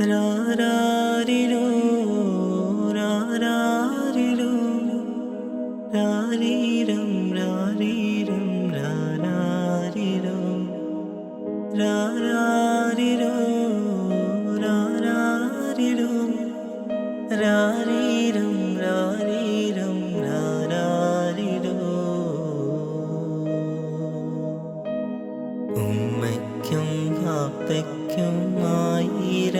രാരാരിരോ പാപ്പയ്ക്കും ആയിരമായിരം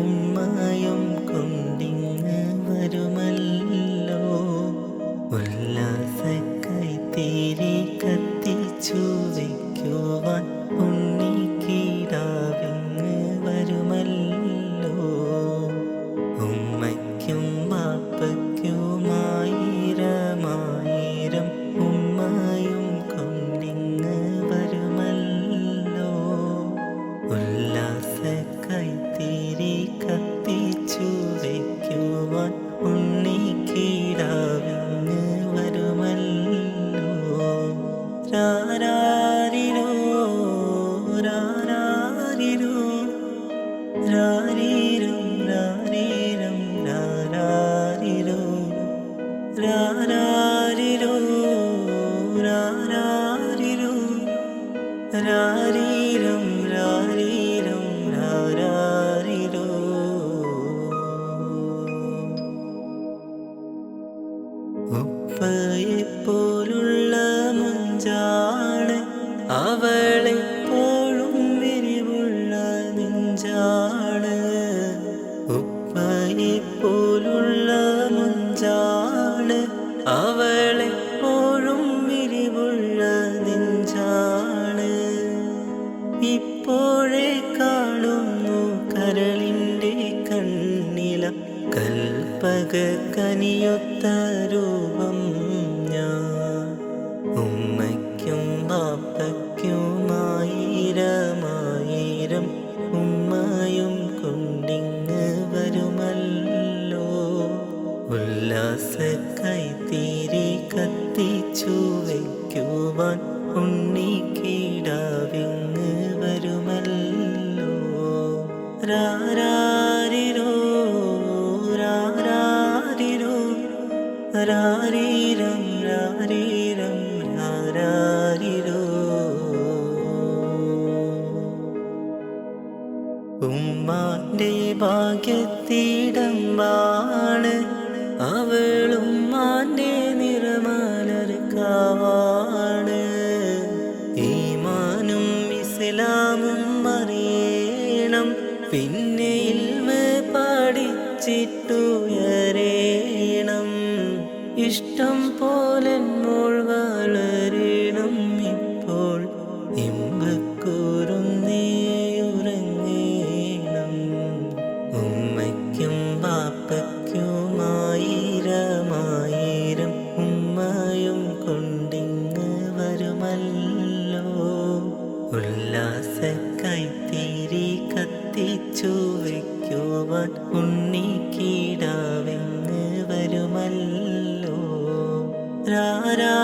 ഉമ്മയും കൊണ്ടിങ്ങ് വരുമല്ലോ. ഉല്ലാസ കൈത്തീരി കനിയൊത്ത രൂപം ഞാൻ ഉമ്മയ്ക്കും ബാപ്പയ്ക്കുമായിരമായിരം ഉമ്മയും കൊണ്ടിങ്ങ് വരുമല്ലോ. ഉല്ലാസ കൈത്തീരി കത്തിച്ചു വയ്ക്കുവാൻ ഉണ്ണിക്കീടാവിങ്ങ് രാരീരം രാരീരം രാരാരിരോ. ഉമ്മാന്റെ ഭാഗ്യത്തിടമ്പാണ് അവളുമ്മാന്റെ നിറമാലർക്കാവാണ് ഈമാനും ഇസ്ലാമും അറിയണം പിന്നെ ഇൽമ പഠിച്ചിട്ടുയരേണം. ഇഷ്ടം പോലെ മോൾ വളരണം ഇപ്പോൾ. ഇമ്പക്കൂറുന്നേ ഉറങ്ങേണം. ഉമ്മയ്ക്കും ബാപ്പയ്ക്കുമായിരമായിരം ഉമ്മയും കൊണ്ടിങ്ങ് വരുമല്ലോ. ഉല്ലാസ കൈത്തീരി എത്തിച്ചു വയ്ക്കുവാൻ ഉണ്ണിക്കിടാവെന്ന് വരുമല്ലോ. രാരാ